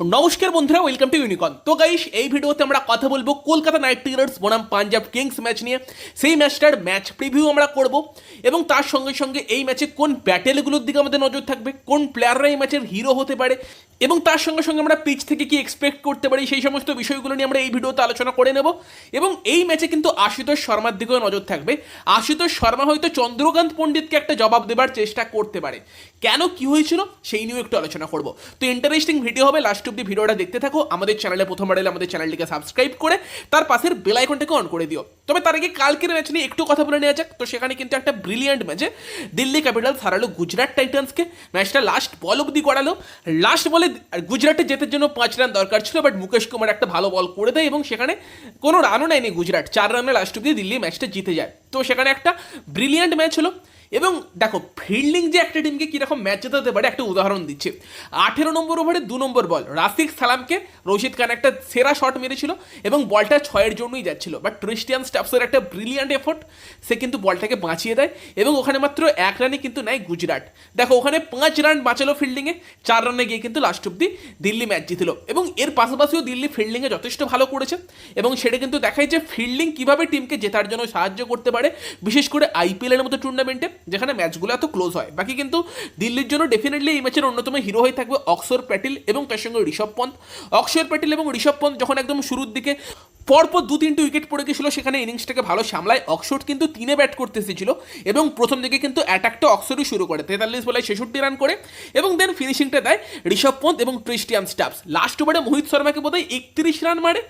নমস্কার বন্ধুরা welcome to ইউনিকন তো গাইস এই ভিডিওতে আমরা কথা বলব কলকাতা নাইট রাইডার্স বনাম পাঞ্জাব কিংস ম্যাচ নিয়ে। সেই ম্যাচটার ম্যাচ প্রিভিউ আমরা করব এবং তার সঙ্গে সঙ্গে এই ম্যাচে কোন ব্যাটেলগুলোর দিকে আমাদের নজর থাকবে, কোন প্লেয়াররা এই ম্যাচের হিরো হতে পারে এবং তার সঙ্গে সঙ্গে আমরা পিচ থেকে কি এক্সপেক্ট করতে পারি সেই সমস্ত বিষয়গুলো নিয়ে আমরা এই ভিডিওতে আলোচনা করে নেব এবং এই ম্যাচে কিন্তু আশুতোষ শর্মার দিকেও নজর থাকবে। আশুতোষ শর্মা হয়তো চন্দ্রকান্ত পণ্ডিতকে একটা জবাব দেবার চেষ্টা করতে পারে। কেন, কি হয়েছিল, সেই নিয়েও একটু আলোচনা করব। তো ইন্টারেস্টিং ভিডিও হবে লাস্ট অব্দি ভিডিওটা দেখতে থাকো, আমাদের চ্যানেলে প্রথমবার এলে আমাদের চ্যানেলটিকে সাবস্ক্রাইব করে তার পাশের বেল আইকনটাকে অন করে দিও। তবে তার আগে কালকের ম্যাচ নিয়ে একটু কথা বলে নেওয়া যাক। তো সেখানে কিন্তু একটা ব্রিলিয়ান্ট ম্যাচে দিল্লি ক্যাপিটালস হারালো গুজরাট টাইটান্সকে ম্যাচটা লাস্ট বল অব্দি করালো লাস্ট বলে গুজরাটে জেতার জন্য পাঁচ রান দরকার ছিল বাট মুকেশ কুমার একটা ভালো বল করে দেয় এবং সেখানে কোনো রানও নেয়নি গুজরাট। চার রানে লাস্ট অব্দি দিল্লি ম্যাচটা জিতে যায়। তো সেখানে একটা ব্রিলিয়ান্ট ম্যাচ হলো। এবং দেখো ফিল্ডিং যে একটা টিমকে কীরকম ম্যাচ জেতাতে পারে, একটা উদাহরণ দিচ্ছে। আঠেরো নম্বর ওভারে দু নম্বর বল রাফিক সালামকে রশিদ খান একটা সেরা শট মেরেছিল এবং বলটা ছয়ের জন্যই যাচ্ছিল। বাট ক্রিস্টিয়ান স্টাফসের একটা ব্রিলিয়ান্ট এফোর্ট সে কিন্তু বলটাকে বাঁচিয়ে দেয় এবং ওখানে মাত্র এক রানে কিন্তু নেয় গুজরাট। দেখো, ওখানে পাঁচ রান বাঁচালো ফিল্ডিংয়ে চার রানে গিয়ে কিন্তু লাস্ট অব্দি দিল্লি ম্যাচ জিতলো। এবং এর পাশাপাশিও দিল্লি ফিল্ডিংয়ে যথেষ্ট ভালো করেছে এবং সেটা কিন্তু দেখায় যে ফিল্ডিং কীভাবে টিমকে জেতার জন্য সাহায্য করতে পারে, বিশেষ করে আইপিএলের মতো টুর্নামেন্টে যেখানে ম্যাচগুলো এত ক্লোজ হয়। বাকি কিন্তু দিল্লির জন্য ডেফিনেটলি এই ম্যাচের অন্যতম হিরো হয়ে থাকবে অক্সর প্যাটেল এবং তার সঙ্গে ঋষভ পন্থ। অক্ষর প্যাটেল এবং ঋষভ পন্থ যখন একদম শুরুর দিকে পরপর দু তিনটে উইকেট পড়ে গেছিল সেখানে ইনিংসটাকে ভালো সামলায়। অক্সফোর্ড কিন্তু তিনে ব্যাট করতে এসেছিল এবং প্রথম দিকে কিন্তু অ্যাটাকটা অক্সরই শুরু করে, তেতাল্লিশ বলে ছেষট্টি রান করে এবং দেন ফিনিশিংটা দেয় ঋষভ পন্থ এবং ক্রিস্টিয়ান স্টাফস লাস্ট ওভারে মোহিত শর্মাকে বোধহয় একত্রিশ রান মারে।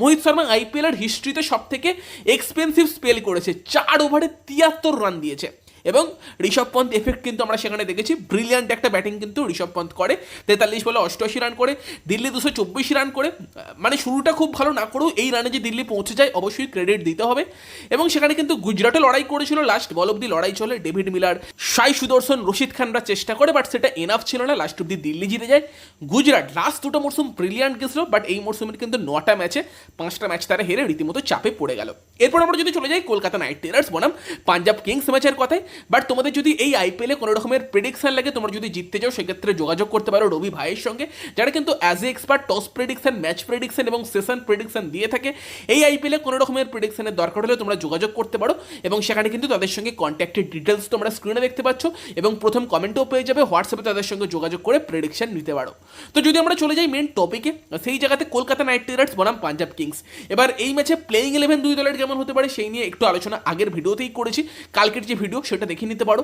মোহিত শর্মা আইপিএলের হিস্ট্রিতে সব থেকে এক্সপেন্সিভ স্পেল করেছে। চার ওভারে তিয়াত্তর রান দিয়েছে। এবং ঋষভ পন্থ এফেক্ট কিন্তু আমরা সেখানে দেখেছি। ব্রিলিয়ান্ট একটা ব্যাটিং কিন্তু ঋষভ পন্থ করে। তেতাল্লিশ বলে অষ্টআশি রান করে। দিল্লি দুশো চব্বিশ রান করে। মানে শুরুটা খুব ভালো না করেও এই রানে যে দিল্লি পৌঁছে যায়, অবশ্যই ক্রেডিট দিতে হবে। এবং সেখানে কিন্তু গুজরাটে লড়াই করেছিল লাস্ট বল অব্দি লড়াই চলে। ডেভিড মিলার, সাই সুদর্শন, রশিদ খানরা চেষ্টা করে বাট সেটা এনাফ ছিল না। লাস্ট অব্দি দিল্লি জিতে যায়। গুজরাট লাস্ট দুটো মরশুম ব্রিলিয়ান্ট গেছিল বাট এই মরশুমের কিন্তু নটা ম্যাচে পাঁচটা ম্যাচ তারা হেরে রীতিমতো চাপে পড়ে গেল। এরপর আমরা যদি চলে যাই, কলকাতা নাইট রাইডার্স বনাম। পাঞ্জাব কিংস ম্যাচের কথায়। বাট তোমাদের যদি এই আইপিএলে কোনো রকমের প্রেডিকশন লাগে, তোমরা যদি জিততে চাও, সেক্ষেত্রে যোগাযোগ করতে পারো রবি ভাইয়ের সঙ্গে, যারা কিন্তু as a expert toss prediction match prediction এবং সেশন প্রেডিকশন দিয়ে থাকে, এই আইপিএলে কোনো রকমের প্রেডিকশনের দরকার হলে তোমরা যোগাযোগ করতে পারো এবং সেখানে কিন্তু তাদের সঙ্গে কন্ট্যাক্টের ডিটেলস তোমরা স্ক্রিনে দেখতে পাচ্ছ এবং প্রথম কমেন্টও পেয়ে যাবে হোয়াটসঅ্যাপে তাদের সঙ্গে যোগাযোগ করে প্রেডিকশন নিতে পারো। তো যদি আমরা চলে যাই মেন টপিকে সেই জায়গাতে কলকাতা নাইট রাইডার্স বনাম পাঞ্জাব কিংস এবার এই ম্যাচে প্লেইং ইলেভেন দুই দলের কেমন হতে পারে, সেই নিয়ে একটু আলোচনা আগের ভিডিওতেই করেছি। কালকের যে ভিডিও সেটা দেখে নিতে পারো।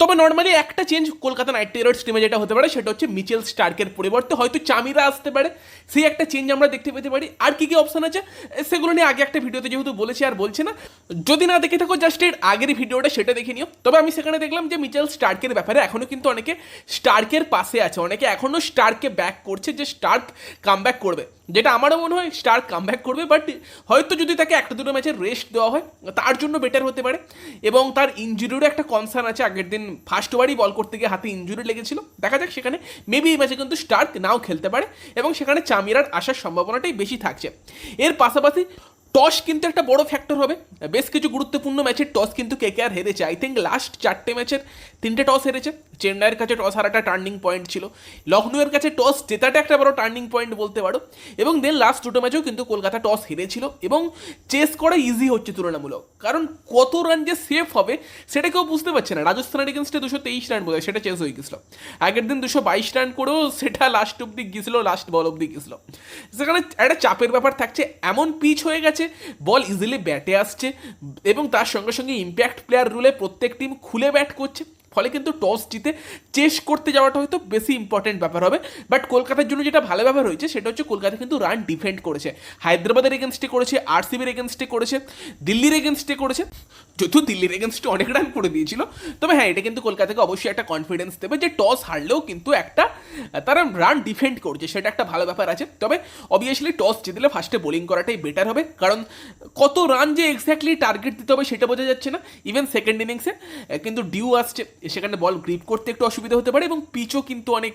তবে নর্মালি একটা চেঞ্জ কলকাতা নাইট রাইডার্স টিমে যেটা হতে পারে, সেটা হচ্ছে মিচেল স্টার্কের পরিবর্তে হয়তো চামিরা আসতে পারে। সেই একটা চেঞ্জ আমরা দেখতে পেতে পারি। আর কি কি অপশন আছে, সেগুলো নিয়ে আগে একটা ভিডিওতে যেহেতু বলেছি আর বলছি না, যদি না দেখে থাকো জাস্ট এর আগের ভিডিওটা সেটা দেখে নিও। তবে আমি সেখানে দেখলাম যে মিচেল স্টার্কের ব্যাপারে এখনও কিন্তু অনেকে স্টার্কের পাশে আছে, অনেকে এখনও স্টার্ককে ব্যাক করছে যে স্টার্ক কাম করবে। যেটা আমারও মনে হয় স্টার কামব্যাক করবে বাট হয়তো যদি তাকে একটা দুটো ম্যাচের রেস্ট দেওয়া হয়, তার জন্য বেটার হতে পারে। এবং তার ইঞ্জুরিরও একটা কনসার্ন আছে, আগের দিন ফার্স্ট ওভারই বল করতে গিয়ে হাতে ইঞ্জুরি লেগেছিল। দেখা যাক, সেখানে মেবি এই ম্যাচে কিন্তু স্টার্ক নাও খেলতে পারে এবং সেখানে চামিরার আসার সম্ভাবনাটাই বেশি থাকছে। এর পাশাপাশি টস কিন্তু একটা বড় ফ্যাক্টর হবে। বেশ কিছু গুরুত্বপূর্ণ ম্যাচের টস কিন্তু কে কে আর হেরেছে। আই থিঙ্ক লাস্ট চারটে ম্যাচের তিনটে টস হেরেছে। চেন্নাইয়ের কাছে টস হারাটা টার্নিং পয়েন্ট ছিল। লখনউয়ের কাছে টস জেতাটা একটা বড় টার্নিং পয়েন্ট বলতে পারো। এবং দেন লাস্ট দুটো ম্যাচেও কিন্তু কলকাতা টস হেরেছিল এবং চেস করা ইজি হচ্ছে তুলনামূলক। কারণ কত রান যে সেফ হবে, সেটা কেউ বুঝতে পারছে না। রাজস্থানের এগেনস্টে দুশো তেইশ রান বোধ সেটা চেস হয়ে গেছিল। আগের দিন দুশো বাইশ রান করেও সেটা লাস্ট অব্দি গেছিল লাস্ট বল অব্দি গেছিল। সেখানে একটা চাপের ব্যাপার থাকছে, এমন পিচ হয়ে গেছে বল ইজিলি ব্যাটে আসছে এবং তার সঙ্গে সঙ্গে ইম্প্যাক্ট প্লেয়ার রুলে প্রত্যেক টিম খুলে ব্যাট করছে। ফলে কিন্তু টস জিতে চেস করতে যাওয়াটা হয়তো বেশি ইম্পর্টেন্ট ব্যাপার হবে। বাট কলকাতার জন্য যেটা ভালো ব্যাপার হয়েছে, সেটা হচ্ছে কলকাতা কিন্তু রান ডিফেন্ড করেছে। হায়দ্রাবাদের এগেনস্টে করেছে আরসিবির এগেনস্টে করেছে, দিল্লির এগেনস্টে করেছে। যদিও দিল্লির এগেনস্টে অনেক রান করে দিয়েছিল, তবে হ্যাঁ এটা কিন্তু কলকাতাকে অবশ্যই একটা কনফিডেন্স দেবে যে টস হারলেও কিন্তু একটা, তারা রান ডিফেন্ড করছে, সেটা একটা ভালো ব্যাপার আছে। তবে অবভিয়াসলি টস জিতলে ফার্স্টে বোলিং করাটাই বেটার হবে, কারণ কত রান যে এক্স্যাক্টলি টার্গেট দিতে হবে সেটা বোঝা যাচ্ছে না। ইভেন সেকেন্ড ইনিংসে কিন্তু ডিউ আসছে, সেখানে বল গ্রিপ করতে একটু অসুবিধা হতে পারে এবং পিচও কিন্তু অনেক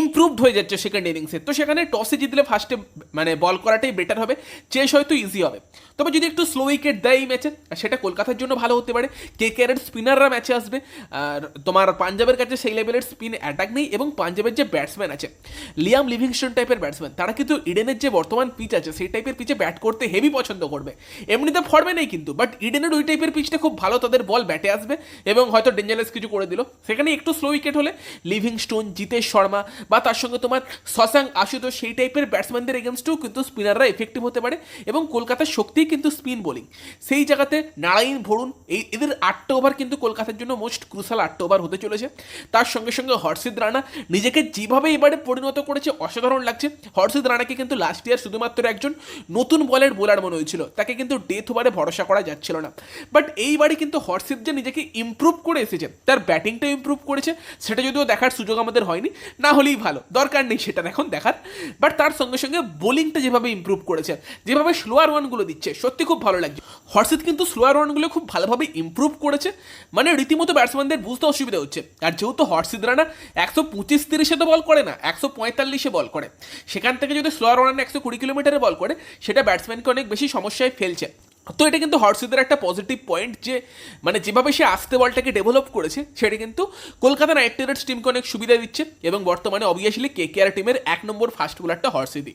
ইমপ্রুভড হয়ে যাচ্ছে সেকেন্ড ইনিংসে তো সেখানে টসে জিতলে ফার্স্টে মানে বল করাটাই বেটার হবে চেস হয়তো ইজি হবে। তবে যদি একটু স্লো উইকেট দেয় এই ম্যাচে সেটা কলকাতার জন্য ভালো হতে পারে। কে কেয়ারের স্পিনাররা ম্যাচে আসবে। আর তোমার পাঞ্জাবের কাছে সেই লেভেলের স্পিন অ্যাটাক নেই এবং পাঞ্জাবের যে ব্যাটসম্যান আছে লিয়াম লিভিংস্টন টাইপের ব্যাটসম্যান তারা কিন্তু ইডেনের যে বর্তমান পিচ আছে, সেই টাইপের পিচে ব্যাট করতে হেভি পছন্দ করবে। এমনিতে ফর্মে নেই কিন্তু বাট ইডেনের ওই টাইপের পিচটা খুব ভালো, তাদের বল ব্যাটে আসবে এবং হয়তো ডেঞ্জারাস কিছু করে দিল। সেখানে একটু স্লো উইকেট হলে লিভিংস্টোন জিতেশ শর্মা বা তার সঙ্গে তোমার শশাঙ্ক, আশুতোষ, সেই টাইপের ব্যাটসম্যানদের এগেনস্টেও কিন্তু স্পিনাররা এফেক্টিভ হতে পারে এবং কলকাতার শক্তিই কিন্তু স্পিন বোলিং সেই জায়গাতে নারায়ণ ভরুণ এই এদের আটটা ওভার কিন্তু কলকাতার জন্য মোস্ট ক্রুশাল আটটা ওভার হতে চলেছে। তার সঙ্গে সঙ্গে হর্ষিত রানা নিজেকে যেভাবে এবারে পরিণত করেছে, অসাধারণ লাগছে। হর্ষিত রানাকে কিন্তু লাস্ট ইয়ার শুধুমাত্র একজন নতুন বলের বোলার মনে হয়েছিল। তাকে কিন্তু ডেথ ওভারে ভরসা করা যাচ্ছিল না। বাট এইবারে কিন্তু হর্ষিত যে নিজেকে ইমপ্রুভ করে এসেছে, তার ব্যাটিংটা ইমপ্রুভ করেছে, সেটা যদিও দেখার সুযোগ আমাদের হয়নি, না হলেই ভালো, দরকার নেই সেটা এখন দেখার। বাট তার সঙ্গে সঙ্গে বোলিংটা যেভাবে ইমপ্রুভ করেছে, যেভাবে স্লোয়ার ওয়ানগুলো দিচ্ছে, সত্যি খুব ভালো লাগছে। হর্ষিত কিন্তু স্লোয়ার ওয়ানগুলো খুব ভালোভাবে ইম্প্রুভ করেছে। মানে রীতিমতো ব্যাটসম্যানদের বুঝতে অসুবিধা হচ্ছে। আর যেহেতু হর্ষিদ রানা একশো পঁচিশ তিরিশে তো বল করে না, একশো পঁয়তাল্লিশে বল করে। সেখান থেকে যদি স্লোয়ার ওয়ান একশো কুড়ি কিলোমিটারে বল করে, সেটা ব্যাটসম্যানকে অনেক বেশি সমস্যায় ফেলছে। তো এটা কিন্তু হর্ষিদের একটা পজিটিভ পয়েন্ট যে মানে যেভাবে সে আসতে বলটাকে ডেভেলপ করেছে, সেটা কিন্তু কলকাতা নাইট রাইডার্স টিমকে অনেক সুবিধা দিচ্ছে এবং বর্তমানে অবভিয়াসলি কে কে আর টিমের এক নম্বর ফাস্ট বোলারটা হর্ষিদি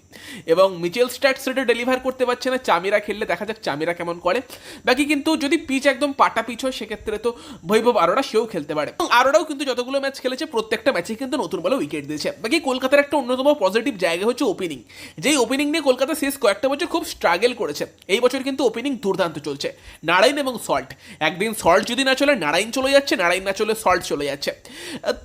এবং মিচেল স্ট্যাট সেটা ডেলিভার করতে পারছে না, চামিরা খেললে দেখা যাক চামিরা কেমন করে। বাকি কিন্তু যদি পিচ একদম পাটা পিচ হয়, সেক্ষেত্রে তো বৈভব আরোরা সেও খেলতে পারে। এবং আরোরাও কিন্তু যতগুলো ম্যাচ খেলেছে, প্রত্যেকটা ম্যাচে কিন্তু নতুন বলে উইকেট দিয়েছে। বাকি কলকাতার একটা অন্যতম পজিটিভ জায়গা হচ্ছে ওপেনিং যেই ওপেনিং নিয়ে কলকাতা শেষ কয়েকটা বছর খুব স্ট্রাগল করেছে, এই বছর কিন্তু ওপেনিং দুর্দান্ত চলছে। নারায়ণ এবং সল্ট একদিন সল্ট যদি না চলে, নারায়ণ চলে যাচ্ছে, নারায়ণ না চলে সল্ট চলে যাচ্ছে।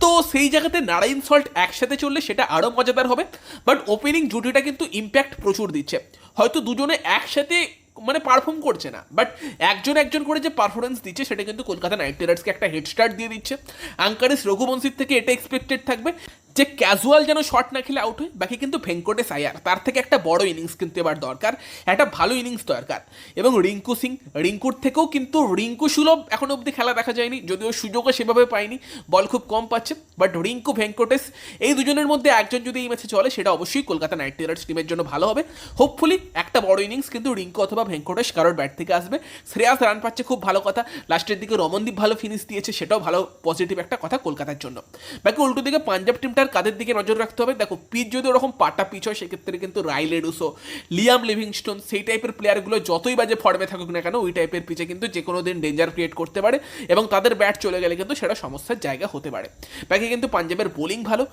তো সেই জায়গাতে নারায়ণ সল্ট একসাথে চললে সেটা আরও মজাদার হবে। বাট ওপেনিং জুটিটা কিন্তু ইম্প্যাক্ট প্রচুর দিচ্ছে। হয়তো দুজনে একসাথে মানে পারফর্ম করছে না। বাট একজন একজন করে যে পারফরমেন্স দিচ্ছে, সেটা কিন্তু কলকাতা নাইট রাইডার্সকে একটা হেড স্টার্ট দিয়ে দিচ্ছে। আঙ্কারেস রঘুবংশীর থেকে এটা এক্সপেক্টেড থাকবে। যে ক্যাজুয়াল যেন শট না খেলে আউট হয়, বাকি কিন্তু ভেঙ্কটেশ আয়ার তার থেকে একটা বড় ইনিংস কিন্তু এবার দরকার, একটা ভালো ইনিংস দরকার। এবং রিঙ্কু সিং, রিঙ্কুর থেকেও কিন্তু রিঙ্কু সুলভ এখনও অবধি খেলা দেখা যায়নি, যদিও সুযোগও সেভাবে পায়নি, বল খুব কম পাচ্ছে বাট রিঙ্কু, ভেঙ্কটেশ এই দুজনের মধ্যে একজন যদি এই ম্যাচে চলে, সেটা অবশ্যই কলকাতা নাইট রাইডার্স টিমের জন্য ভালো হবে। হোপফুলি একটা বড় ইনিংস কিন্তু রিঙ্কু অথবা ভেঙ্কটেশ কারোর ব্যাট থেকে আসবে। শ্রেয়াস রান পাচ্ছে খুব ভালো কথা, লাস্টের দিকে রমনদীপ ভালো ফিনিশ দিয়েছে, সেটাও ভালো পজিটিভ একটা কথা কলকাতার জন্য। বাকি উল্টো দিকে পাঞ্জাব টিমটার কাদের দিকে নজর রাখতে হবে? দেখো, পিচ যদি ওরকম পাটা পিচ হয়, সেক্ষেত্রে কিন্তু রাইলে ডুসো লিয়াম লিভিংস্টোন, সেই টাইপের প্লেয়ারগুলো যতই বাজে ফর্মে থাকুক না কেন, ওই টাইপের পিচে কিন্তু যে কোনো দিন ডেঞ্জার ক্রিয়েট করতে পারে এবং তাদের ব্যাট চলে গেলে কিন্তু সেটা সমস্যার জায়গা হতে পারে। বাকি কিন্তু পাঞ্জাবের বোলিং ভালো।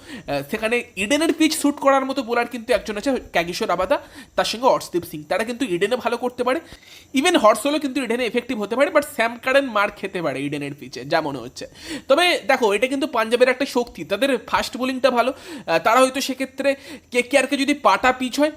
সেখানে ইডেনের পিচ শ্যুট করার মতো বোলার কিন্তু একজন আছে ক্যাগিশোর আবাদা, তার সঙ্গে অর্শদীপ সিং। তারা কিন্তু ইডেনে ভালো করতে পারে। ইভেন হর্সলও কিন্তু ইডেনে এফেক্টিভ হতে পারে বাট স্যাম কারেন মার খেতে পারে ইডেনের পিচে যা মনে হচ্ছে। তবে দেখো, এটা কিন্তু পাঞ্জাবের একটা শক্তি। তাদের ফাস্ট বোলিংটা ভালো। তারা হয়তো সেক্ষেত্রে কে কেয়ারকে যদি পাটা পিচ হয়,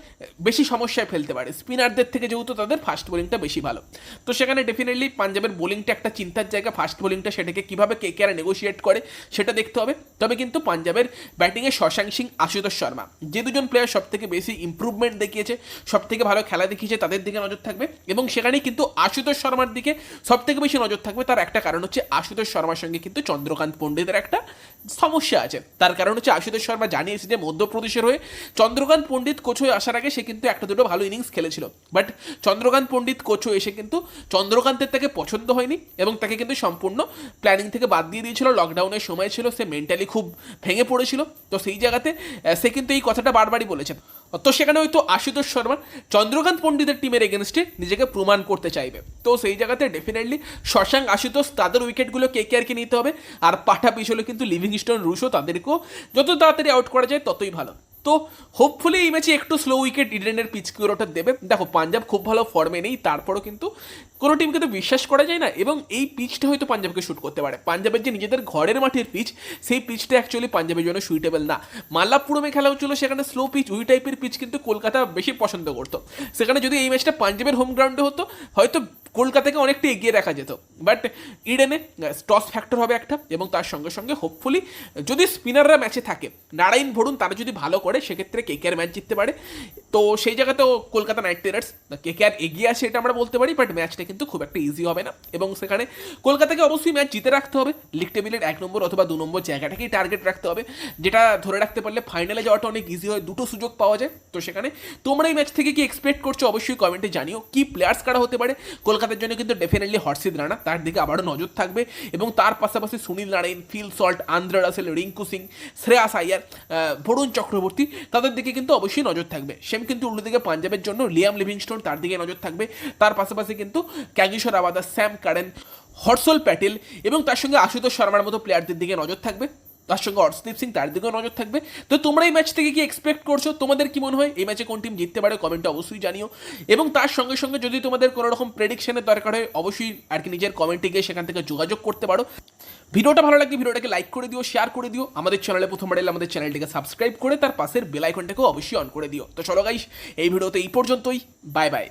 বেশি সমস্যায় ফেলতে পারে। স্পিনারদের থেকে যেহেতু তাদের ফাস্ট বোলিংটা বেশি ভালো। তো সেখানে ডেফিনেটলি পাঞ্জাবের বোলিংটা একটা চিন্তার জায়গা। ফাস্ট বোলিংটা সেটাকে কীভাবে কে কেয়ার নেগোসিয়েট করে, সেটা দেখতে হবে। তবে কিন্তু পাঞ্জাবের ব্যাটিংয়ে শশাঙ্ক সিং, আশুতোষ শর্মা, যে দুজন প্লেয়ার সব থেকে বেশি ইম্প্রুভমেন্ট দেখিয়েছে সব থেকে ভালো খেলা দেখিয়েছে, তাদের দিকে নজর থাকবে। এবং সেখানে কিন্তু আশুতোষ শর্মার দিকে সব থেকে বেশি নজর থাকবে। তার একটা কারণ হচ্ছে আশুতোষ শর্মার সঙ্গে কিন্তু চন্দ্রকান্ত পণ্ডিতের একটা সমস্যা আছে। তার কারণ হচ্ছে আশুতোষ শর্মা জানিয়েছে যে মধ্যপ্রদেশের হয়ে চন্দ্রকান্ত পণ্ডিত কোচ হয়ে আসার আগে সে কিন্তু একটা দুটো ভালো ইনিংস খেলেছিল। বাট চন্দ্রকান্ত পণ্ডিত কোচ হয়ে এসে কিন্তু চন্দ্রকান্তের তাকে পছন্দ হয়নি এবং তাকে কিন্তু সম্পূর্ণ প্ল্যানিং থেকে বাদ দিয়ে দিয়েছিল। লকডাউনের সময় ছিল, সে মেন্টালি খুব ভেঙে পড়েছিল। তো সেই জায়গাতে সে কিন্তু এই কথাটা বারবারই বলেছেন তো সেখানে হয়তো আশুতোষ শর্মা চন্দ্রকান্ত পণ্ডিতের টিমের এগেনস্টে নিজেকে প্রমাণ করতে চাইবে। তো সেই জায়গাতে ডেফিনেটলি শশাঙ্ক, আশুতোষ তাদের উইকেটগুলো কে কে কেয়ারকে নিতে হবে। আর পাঠা পিছলে কিন্তু লিভিংস্টোন রুশো তাদেরকেও। যত তাড়াতাড়ি আউট করা যায় ততই ভালো। তো হোপফুলি এই ম্যাচে একটু স্লো উইকেট ইডেনের পিচ কিউরোটা দেবে। দেখো, পাঞ্জাব খুব ভালো ফর্মে নেই, তারপরও কিন্তু কোনো টিমকে তো বিশ্বাস করা যায় না, এবং এই পিচটা হয়তো পাঞ্জাবকে শ্যুট করতে পারে। পাঞ্জাবের যে নিজেদের ঘরের মাঠের পিচ সেই পিচটা অ্যাকচুয়ালি পাঞ্জাবের জন্য সুইটেবল না। মাল্লাপুরমে খেলা হচ্ছিল সেখানে স্লো পিচ ওই টাইপের পিচ কিন্তু কলকাতা বেশি পছন্দ করতো। সেখানে যদি এই ম্যাচটা পাঞ্জাবের হোম গ্রাউন্ডে হতো, হয়তো কলকাতাকে অনেকটা এগিয়ে রাখা যেত। বাট ইডেনে টস ফ্যাক্টর হবে একটা এবং তার সঙ্গে সঙ্গে হোপফুলি যদি স্পিনাররা ম্যাচে থাকে, নারায়ণ ভরুন তারা যদি ভালো করে, সেক্ষেত্রে কে কে ম্যাচ জিততে পারে। তো সেই জায়গাতেও Kolkata Knight Riders K K R এগিয়ে আছে এটা আমরা বলতে পারি বাট ম্যাচটা কিন্তু খুব একটা ইজি হবে না। এবং সেখানে কলকাতাকে অবশ্যই ম্যাচ জিতে রাখতে হবে। লিগ টেবিলের এক নম্বর অথবা দু নম্বর জায়গাটাকেই টার্গেট রাখতে হবে। যেটা ধরে রাখতে পারলে ফাইনালে যাওয়াটা অনেক ইজি হয়, দুটো সুযোগ পাওয়া যায়। তো সেখানে তোমরা এই ম্যাচ থেকে কি এক্সপেক্ট করছ অবশ্যই কমেন্টে জানিও। কি প্লেয়ার্স কারা হতে পারে? কলকাতা কলকাতার জন্য কিন্তু ডেফিনেটলি হর্ষিত রানা। তার দিকে আবারও নজর থাকবে এবং তার পাশাপাশি Sunil Narine, Phil Salt, Andre Russell, Rinku Singh, Shreyas Iyer Varun Chakravarthy, তাদের দিকে কিন্তু অবশ্যই নজর থাকবে। সেম কিন্তু উল্টো দিকে পাঞ্জাবের জন্য লিয়াম লিভিংস্টোন তার দিকে নজর থাকবে। তার পাশাপাশি কিন্তু ক্যাগিশোর আবাদা স্যাম কারেন, হর্ষল প্যাটেল এবং তার সঙ্গে আশুতোষ শর্মার মতো প্লেয়ারদের দিকে নজর থাকবে। তার সঙ্গে অর্শদীপ সিং তার দিকেও নজর থাকবে। তো তোমরা এই ম্যাচ থেকে কি এক্সপেক্ট করছ? তোমাদের কি মনে হয়? এই ম্যাচে কোন টিম জিততে পারে? কমেন্টে অবশ্যই জানিও। এবং তার সঙ্গে সঙ্গে যদি তোমাদের কোনো রকম প্রেডিকশনের দরকার হয়, অবশ্যই আর কি নিজের কমেন্টে গিয়ে সেখান থেকে যোগাযোগ করতে পারো। ভিডিওটা ভালো লাগলে ভিডিওটাকে লাইক করে দিও শেয়ার করে দিও। আমাদের চ্যানেলে প্রথমবার এলে আমাদের চ্যানেলটিকে সাবস্ক্রাইব করে, তার পাশের বেল আইকনটাকেও অবশ্যই অন করে দিও। তো চলো গাইস এই ভিডিওতে এই পর্যন্তই। Bye bye